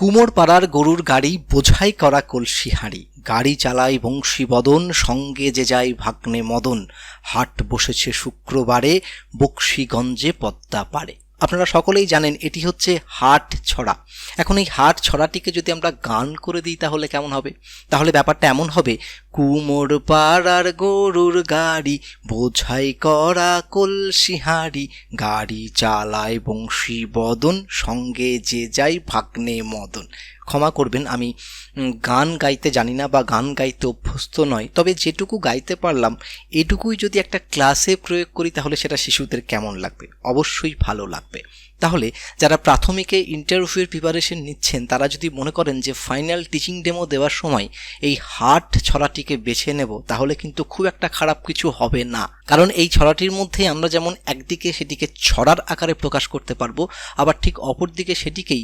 কুমোর পাড়ার গরুর গাড়ি বোঝাই করা কলসি হাঁড়ি গাড়ি চালায় বংশী বদন, সঙ্গে যে যায় ভাগ্নে মদন। হাট বসেছে শুক্রবারে, বক্সিগঞ্জে পদ্মা পারে আপনারা সকলেই জানেন এটি হচ্ছে হাট ছড়া। এখন এই হাট ছড়াটিকে যদি আমরা গান করে দিই তাহলে কেমন হবে? তাহলে ব্যাপারটা এমন হবে, কুমোর পাড়ার গরুর গাড়ি, বোঝাই করা কলসি হাড়ি গাড়ি চালায় বংশী বদন সঙ্গে যে যাই ভাগ্নে মদন। ক্ষমা করবেন, আমি গান গাইতে জানি না বা গান গাইতে অভ্যস্ত নয়। তবে যেটুকু গাইতে পারলাম, এটুকুই যদি একটা ক্লাসে প্রয়োগ করি, তাহলে সেটা শিশুদের কেমন লাগবে? অবশ্যই ভালো লাগবে। তাহলে যারা প্রাথমিকে ইন্টারভিউয়ের প্রিপারেশন নিচ্ছেন, তারা যদি মনে করেন যে ফাইনাল টিচিং ডেমো দেওয়ার সময় এই হার্ট ছড়াটিকে বেছে নেব, তাহলে কিন্তু খুব একটা খারাপ কিছু হবে না। কারণ এই ছড়াটির মধ্যে আমরা যেমন একদিকে সেটিকে ছড়ার আকারে প্রকাশ করতে পারব, আবার ঠিক অপরদিকে সেটিকেই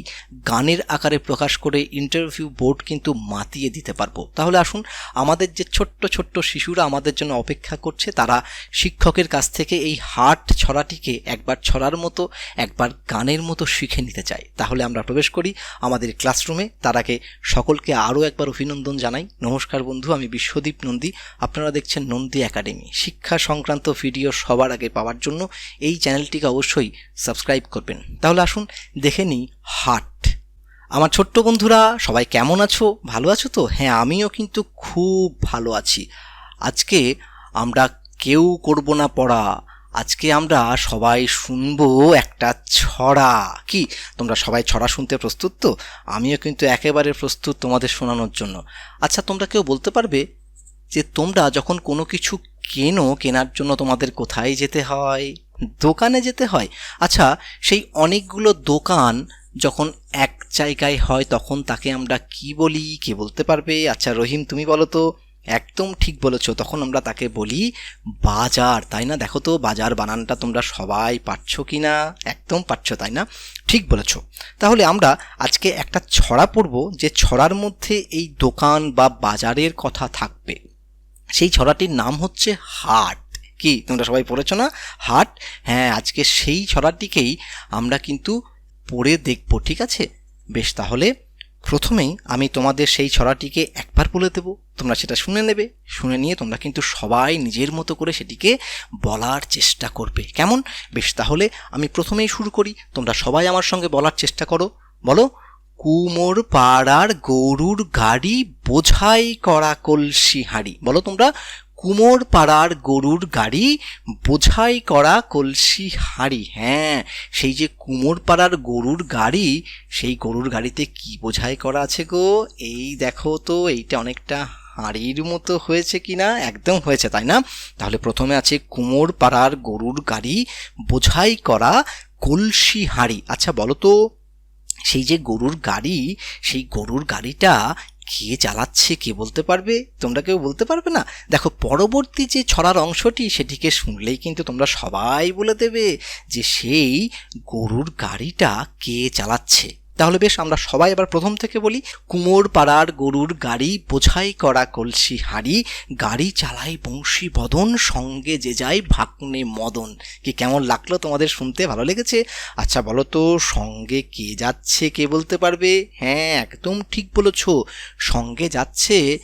গানের আকারে প্রকাশ করে ইন্টারভিউ বোর্ড কিন্তু মাতিয়ে দিতে পারব। তাহলে আসুন, আমাদের যে ছোট্ট ছোট্ট শিশুরা আমাদের জন্য অপেক্ষা করছে, তারা শিক্ষকের কাছ থেকে এই হার্ট ছড়াটিকে একবার ছড়ার মতো, একবার গানের মতো শিখে নিতে চাই। তাহলে আমরা প্রবেশ করি আমাদের ক্লাসরুমে। তার আগে সকলকে আরও একবার অভিনন্দন জানাই। নমস্কার বন্ধু, আমি বিশ্বদীপ নন্দী। আপনারা দেখছেন নন্দী একাডেমি। শিক্ষা সংক্রান্ত ভিডিও সবার আগে পাওয়ার জন্য এই চ্যানেলটিকে অবশ্যই সাবস্ক্রাইব করবেন। তাহলে আসুন দেখে নিই হার্ট আমার ছোট্ট বন্ধুরা, সবাই কেমন আছো? ভালো আছো তো? হ্যাঁ আমিও কিন্তু খুব ভালো আছি। আজকে আমরা কেউ করব না পড়া। আজকে আমরা সবাই শুনব একটা ছড়া। কি? তোমরা সবাই ছড়া শুনতে প্রস্তুত তো? আমিও কিন্তু একেবারে প্রস্তুত তোমাদের শোনানোর জন্য। আচ্ছা তোমরা কেউ বলতে পারবে যে তোমরা যখন কোনো কিছু কেনো, কেনার জন্য তোমাদের কোথায় যেতে হয়? দোকানে যেতে হয়? আচ্ছা সেই অনেকগুলো দোকান যখন এক জায়গায় হয়, তখন তাকে আমরা কি বলি? কে বলতে পারবে? আচ্ছা রহিম, তুমি বলো তো। একদম ঠিক বলেছ, তখন আমরা তাকে বলি বাজার, তাই না? দেখো তো, বাজার বানানটা তোমরা সবাই পারছ কি না? একদম পারছ, তাই না? ঠিক বলেছ। তাহলে আমরা আজকে একটা ছড়া পড়ব, যে ছড়ার মধ্যে এই দোকান বা বাজারের কথা থাকবে। সেই ছড়াটির নাম হচ্ছে হাট। কি, তোমরা সবাই পড়েছো না? হাট? হ্যাঁ আজকে সেই ছড়াটিকেই আমরা কিন্তু পড়ে দেখব, ঠিক আছে? বেশ, তাহলে প্রথমেই আমি তোমাদের সেই ছড়াটিকে একবার বলে দেবো। তোমরা সেটা শুনে নেবে। শুনে নিয়ে তোমরা কিন্তু সবাই নিজের মতো করে সেটিকে বলার চেষ্টা করবে। কেমন? বেশ, তাহলে আমি প্রথমেই শুরু করি। তোমরা সবাই আমার সঙ্গে বলার চেষ্টা করো। বলো কুমোর পাড়ার গরুর গাড়ি বোঝাই করা কলসি হাঁড়ি বলো তোমরা কুমোর পাড়ার গরুর গাড়ি, বোঝাই করা কলসি হাঁড়ি। হ্যাঁ সেই যে কুমোর পাড়ার গরুর গাড়ি, সেই গরুর গাড়িতে কি বোঝাই করা আছে গো? এই দেখো তো, এইটা অনেকটা হাঁড়ির মতো হয়েছে কি না একদম হয়েছে, তাই না? তাহলে প্রথমে আছে কুমোর পাড়ার গরুর গাড়ি, বোঝাই করা কলসি হাঁড়ি। আচ্ছা বলো তো, সেই যে গরুর গাড়ি, সেই গরুর গাড়িটা কে চালাচ্ছে কে বলতে পারবে? তোমরা কেউ বলতে পারবে না? দেখো, পরবর্তী যে ছড়ার অংশটি, সেটিকে শুনলেই কিন্তু তোমরা সবাই বলে দেবে যে সেই গরুর গাড়িটা কে চালাচ্ছে। তাহলে বেশ, আমরা সবাই এবার প্রথম থেকে বলি, কুমোর পাড়ার গরুর গাড়ি, বোঝাই করা কলসি হাঁড়ি, গাড়ি চালাই বংশী বদন, সঙ্গে যে যায় ভাগ্নে মদন। কি কেমন লাগল তোমাদের শুনতে? ভালো লেগেছে? আচ্ছা বলো তো, সঙ্গে কে যাচ্ছে কে বলতে পারবে? হ্যাঁ একদম ঠিক বলেছ। সঙ্গে যাচ্ছে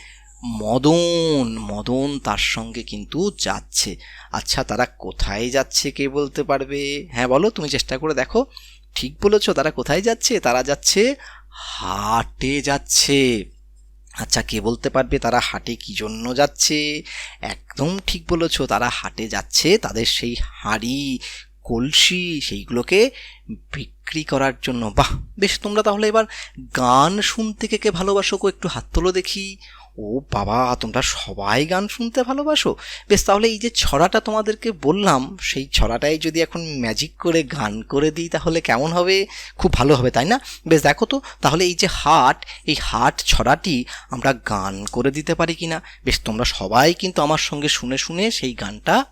মদন মদন তার সঙ্গে কিন্তু যাচ্ছে। আচ্ছা তারা কোথায় যাচ্ছে কে বলতে পারবে? হ্যাঁ বলো, তুমি চেষ্টা করে দেখো। ঠিক বলেছ, তারা কোথায় যাচ্ছে? তারা যাচ্ছে হাটে যাচ্ছে। আচ্ছা কে বলতে পারবে তারা হাটে কি জন্য যাচ্ছে? একদম ঠিক বলেছ, তারা হাটে যাচ্ছে তাদের সেই হাঁড়ি, কলসি, সেইগুলোকে বিক্রি করার জন্য। বাহ, বেশ, তোমরা তাহলে এবার গান শুনতে কে কে ভালোবাসো একটু হাত তোলো দেখি। ও বাবা, তোমরা সবাই গান শুনতে ভালোবাসো? বেশ, তাহলে এই যে ছড়াটা তোমাদেরকে বললাম, সেই ছড়াটাই যদি এখন ম্যাজিক করে গান করে দিই, তাহলে কেমন হবে? খুব ভালো হবে, তাই না? বেশ, দেখো তো, তাহলে এই যে হাট, এই হাট ছড়াটি আমরা গান করে দিতে পারি কি না বেশ, তোমরা সবাই কিন্তু আমার সঙ্গে শুনে শুনে সেই গানটা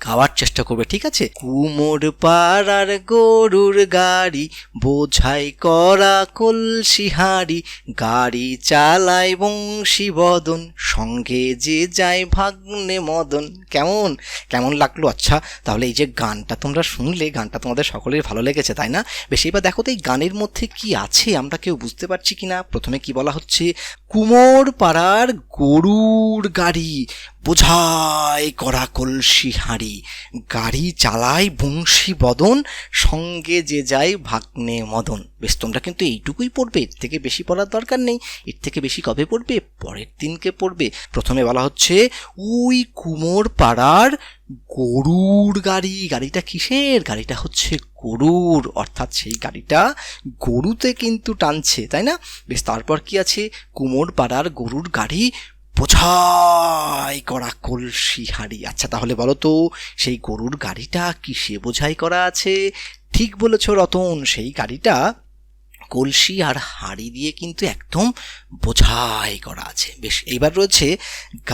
গাওয়ার চেষ্টা করবে, ঠিক আছে? কুমোর পাড়ার গরুর গাড়ি, বোঝাই করা কলসি হাড়ি, গাড়ি চালায় বংশী বদন সঙ্গে যে যায় ভাগ্নে মদন। কেমন? কেমন লাগল? আচ্ছা তাহলে এই যে গানটা তোমরা শুনলে, গানটা তোমাদের সকলের ভালো লেগেছে, তাই না? বেশি এবার দেখো তো এই গানের মধ্যে কি আছে, আমরা কেউ বুঝতে পারছি কি না প্রথমে কি বলা হচ্ছে? কুমোর পাড়ার গরুর গাড়ি, বোঝাই করা কলসি হাঁড়ি। গাড়ি চালায় বংশী বদন, সঙ্গে যে যায় ভাগ্নে মদন। বেশ, তোমরা কিন্তু এইটুকুই পড়বে, এর থেকে বেশি পড়ার দরকার নেই। এর থেকে বেশি কবে পড়বে? পরের দিনকে পড়বে। প্রথমে বলা হচ্ছে, উই কুমোর পাড়ার গরুর গাড়ি, গাড়িটা কিসের? গাড়িটা হচ্ছে গরুর। অর্থাৎ সেই গাড়িটা গরুতে কিন্তু টানছে, তাই না? বেশ, তারপর কি আছে? কুমোর পাড়ার গরুর গাড়ি বোঝাই করা কলসি হাড়ি আচ্ছা তাহলে বলো তো, সেই গরুর গাড়িটা কিসে বোঝাই করা আছে? ঠিক বলেছ রতন, সেই গাড়িটা কলসি আর হাড়ি দিয়ে কিন্তু একদম বোঝাই করা আছে। বেশ, এইবার রয়েছে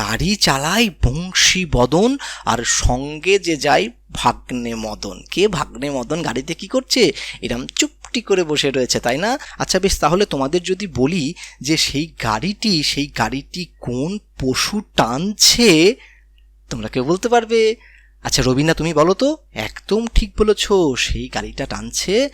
গাড়ি চালায় বংশী বদন আর সঙ্গে যে যায় ভাগ্নে মদন। কে ভাগ্নে মদন গাড়িতে কি করছে? এরম চুপটি করে বসে রয়েছে, তাই না? আচ্ছা বেশ, তাহলে তোমাদের যদি বলি যে সেই গাড়িটি সেই গাড়িটি কোন পশু টানছে, তোমরা কেউ বলতে পারবে? আচ্ছা রবিনা তুমি বলো তো, একদম ঠিক বলেছ, সেই গাড়িটা টানছে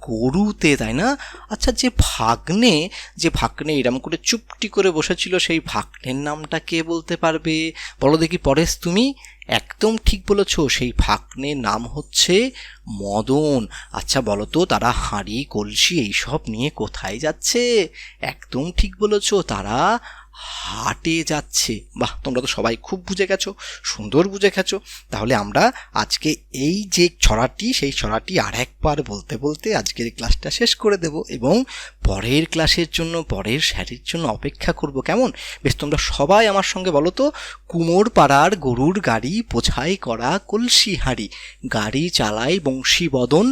গরুতে, তাই না? আচ্ছা যে ভাগ্নে যে ভাগ্নে এরম করে চুপটি করে বসেছিল, সেই ভাগ্নের নামটা কে বলতে পারবে? বলো দেখি পরেশ, তুমি? একদম ঠিক বলেছ, সেই ভাগ্নের নাম হচ্ছে মদন। আচ্ছা বলো তো, তারা হাঁড়ি, কলসি, এইসব নিয়ে কোথায় যাচ্ছে? একদম ঠিক বলেছ, তারা হাটে যাচ্ছে। বাহ, তোমরা তো সবাই খুব বুঝে গেছো, সুন্দর বুঝে গেছো। তাহলে আমরা আজকে এই যে ছড়াটি, সেই ছড়াটি আর একবার বলতে বলতে আজকের ক্লাসটা শেষ করে দেব এবং পরের ক্লাসের জন্য, পরের স্যারের জন্য অপেক্ষা করব কেমন? বেশ, তোমরা সবাই আমার সঙ্গে বলো তো কুমোর পাড়ার গরুর গাড়ি পোছাই করা কলসি হাঁড়ি গাড়ি চালায় বংশী বদন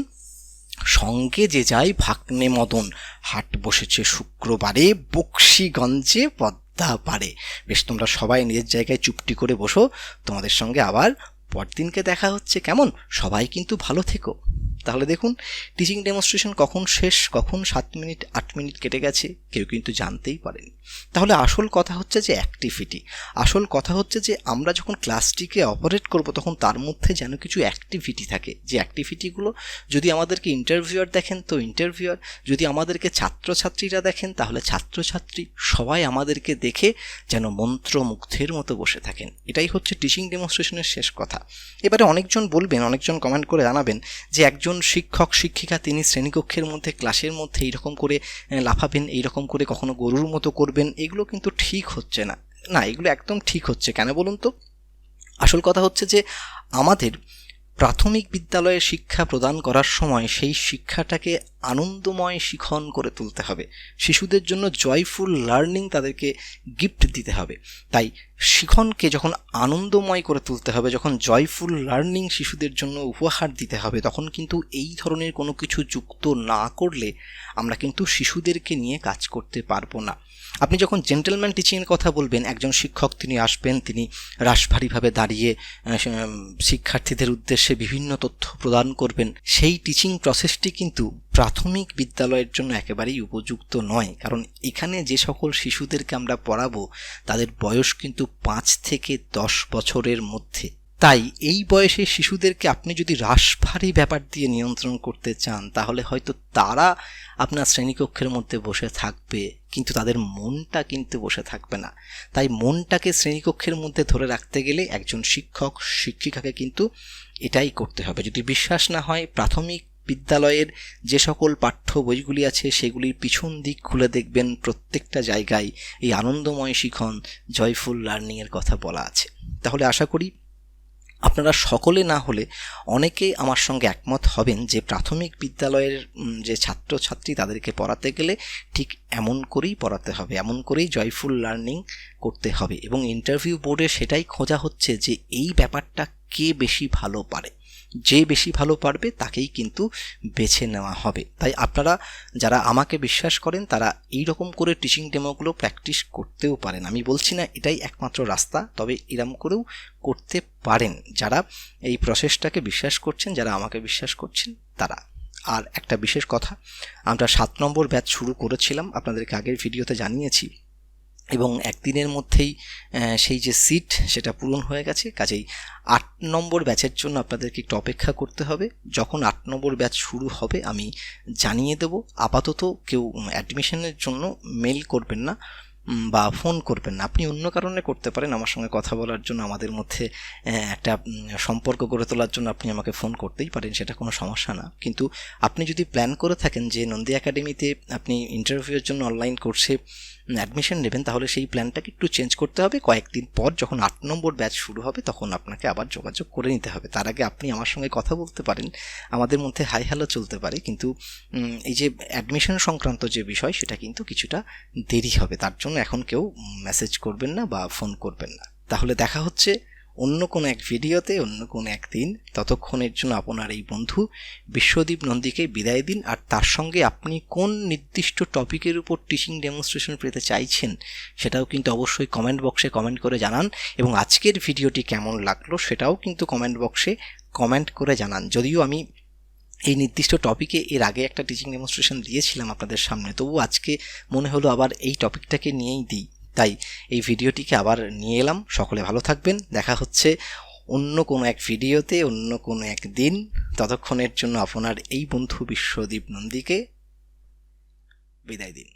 সঙ্গে যে যায় ভাগ্নে মদন হাট বসেছে শুক্রবারে বক্সিগঞ্জে পদ্মা পারে। বেশ, তোমরা সবাই নিজের জায়গায় চুপটি করে বসো। তোমাদের সঙ্গে আবার পরদিনকে দেখা হচ্ছে। কেমন? সবাই কিন্তু ভালো থেকো। তাহলে দেখুন টিচিং ডেমনস্ট্রেশন কখন শেষ, কখন সাত মিনিট, আট মিনিট কেটে গেছে, কেউ কিন্তু জানতেই পারেনি। তাহলে আসল কথা হচ্ছে যে অ্যাক্টিভিটি আসল কথা হচ্ছে যে আমরা যখন ক্লাসটিকে অপারেট করব, তখন তার মধ্যে যেন কিছু অ্যাক্টিভিটি থাকে। যে অ্যাক্টিভিটিগুলো যদি আমাদেরকে ইন্টারভিউয়ার দেখেন, তো ইন্টারভিউয়ার যদি আমাদেরকে ছাত্রছাত্রীরা দেখেন, তাহলে ছাত্রছাত্রী সবাই আমাদেরকে দেখে যেন মন্ত্রমুগ্ধের মতো বসে থাকেন। এটাই হচ্ছে টিচিং ডেমনস্ট্রেশনের শেষ কথা। এবারে অনেকজন বলবেন, অনেকজন কমেন্ট করে জানাবেন যে একজন শিক্ষক, শিক্ষিকা, তিনি শ্রেণীকক্ষের মধ্যে, ক্লাসের মধ্যে এইরকম করে লাফাবেন, এইরকম করে কখনো গরুর মতো করবেন, এগুলো কিন্তু ঠিক হচ্ছে না। না, এগুলো একদম ঠিক হচ্ছে। কেন বলুন তো? আসল কথা হচ্ছে যে, আমাদের প্রাথমিক বিদ্যালয়ে শিক্ষা প্রদান করার সময় সেই শিক্ষাটাকে আনন্দময় শিখন করে তুলতে হবে। শিশুদের জন্য জয়ফুল লার্নিং তাদেরকে গিফট দিতে হবে। তাই শিখনকে যখন আনন্দময় করে তুলতে হবে, যখন জয়ফুল লার্নিং শিশুদের জন্য উপহার দিতে হবে, তখন কিন্তু এই ধরনের কোনো কিছু যুক্ত না করলে আমরা কিন্তু শিশুদেরকে নিয়ে কাজ করতে পারব না। আপনি যখন জেন্টেলম্যান টিচিংয়ের কথা বলবেন, একজন শিক্ষক তিনি আসবেন, তিনি রাশভারীভাবে দাঁড়িয়ে শিক্ষার্থীদের উদ্দেশ্যে বিভিন্ন তথ্য প্রদান করবেন, সেই টিচিং প্রসেসটি কিন্তু প্রাথমিক বিদ্যালয়ের জন্য একেবারেই উপযুক্ত নয়। কারণ এখানে যে সকল শিশুদেরকে আমরা পড়াবো, তাদের বয়স কিন্তু পাঁচ থেকে দশ বছরের মধ্যে। তাই এই বয়সে শিশুদেরকে আপনি যদি রাশভারী ব্যাপার দিয়ে নিয়ন্ত্রণ করতে চান, তাহলে হয়তো তারা আপনার শ্রেণীকক্ষের মধ্যে বসে থাকবে, কিন্তু তাদের মনটা কিন্তু বসে থাকবে না। তাই মনটাকে শ্রেণীকক্ষের মধ্যে ধরে রাখতে গেলে একজন শিক্ষক, শিক্ষিকাকে কিন্তু এটাই করতে হবে। যদি বিশ্বাস না হয়, প্রাথমিক বিদ্যালয়ের যে সকল পাঠ্য বইগুলি আছে, সেগুলির পিছন দিক খুলে দেখবেন, প্রত্যেকটা জায়গায় এই আনন্দময় শিখন, জয়ফুল লার্নিংয়ের কথা বলা আছে। তাহলে আশা করি আপনারা সকলে না হলে অনেকেই আমার সঙ্গে একমত হবেন যে প্রাথমিক বিদ্যালয়ের যে ছাত্রছাত্রী তাদেরকে পড়াতে গেলে ঠিক এমন করেই পড়াতে হবে, এমন করেই জয়ফুল লার্নিং করতে হবে এবং ইন্টারভিউ বোর্ডে সেটাই খোঁজা হচ্ছে যে এই ব্যাপারটা কে বেশি ভালো পারে। যে বেশি ভালো পারবে তাকেই কিন্তু বেছে নেওয়া হবে। তাই আপনারা যারা আমাকে বিশ্বাস করেন, তারা এই রকম করে টিচিং ডেমোগুলো প্র্যাকটিস করতেও পারেন। আমি বলছি না এটাই একমাত্র রাস্তা, তবে এরম করেও করতে পারেন। যারা এই প্রসেসটাকে বিশ্বাস করছেন, যারা আমাকে বিশ্বাস করছেন, তারা। আর একটা বিশেষ কথা, আমরা সাত নম্বর ব্যাচ শুরু করেছিলাম, আপনাদেরকে আগের ভিডিওতে জানিয়েছি। এবং একদিনের মধ্যেই সেই যে সিট সেটা পূরণ হয়ে গেছে। কাজেই আট নম্বর ব্যাচের জন্য আপনাদেরকে একটু অপেক্ষা করতে হবে। যখন আট নম্বর ব্যাচ শুরু হবে, আমি জানিয়ে দেব। আপাতত কেউ অ্যাডমিশনের জন্য মেল করবেন না বা ফোন করবেন না। আপনি অন্য কারণে করতে পারেন। আমার সঙ্গে কথা বলার জন্য, আমাদের মধ্যে একটা সম্পর্ক গড়ে তোলার জন্য আপনি আমাকে ফোন করতেই পারেন, সেটা কোনো সমস্যা না। কিন্তু আপনি যদি প্ল্যান করে থাকেন যে নন্দী একাডেমিতে আপনি ইন্টারভিউয়ের জন্য অনলাইন কোর্সে অ্যাডমিশন নেবেন, তাহলে সেই প্ল্যানটাকে একটু চেঞ্জ করতে হবে। কয়েকদিন পর যখন আট নম্বর ব্যাচ শুরু হবে, তখন আপনাকে আবার যোগাযোগ করে নিতে হবে। তার আগে আপনি আমার সঙ্গে কথা বলতে পারেন। আমাদের মধ্যে হাই হ্যালো চলতে পারে, কিন্তু এই যে অ্যাডমিশন সংক্রান্ত যে বিষয়, সেটা কিন্তু কিছুটা দেরি হবে। তার জন্য এখন কেউ মেসেজ করবেন না বা ফোন করবেন না। তাহলে দেখা হচ্ছে অন্য কোনো এক ভিডিওতে, অন্য কোনো একদিন ততক্ষণের জন্য আপনার এই বন্ধু বিশ্বদীপ নন্দীকে বিদায় দিন। আর তার সঙ্গে আপনি কোন নির্দিষ্ট টপিকের উপর টিচিং ডেমনস্ট্রেশন পেতে চাইছেন, সেটাও কিন্তু অবশ্যই কমেন্ট বক্সে কমেন্ট করে জানান। এবং আজকের ভিডিওটি কেমন লাগল, সেটাও কিন্তু কমেন্ট বক্সে কমেন্ট করে জানান। যদিও আমি এই নির্দিষ্ট টপিকে এর আগে একটা টিচিং ডেমনস্ট্রেশন দিয়েছিলাম আপনাদের সামনে তবু আজকে মনে হলো আবার এই টপিকটাকে নিয়েই দিই। তাই এই ভিডিওটিকে আবার নিয়ে এলাম। সকলে ভালো থাকবেন। দেখা হচ্ছে অন্য কোনো এক ভিডিওতে, অন্য কোনো এক দিন। ততক্ষণের জন্য আপনার এই বন্ধু বিশ্বদীপ নন্দীকে বিদায় দিন।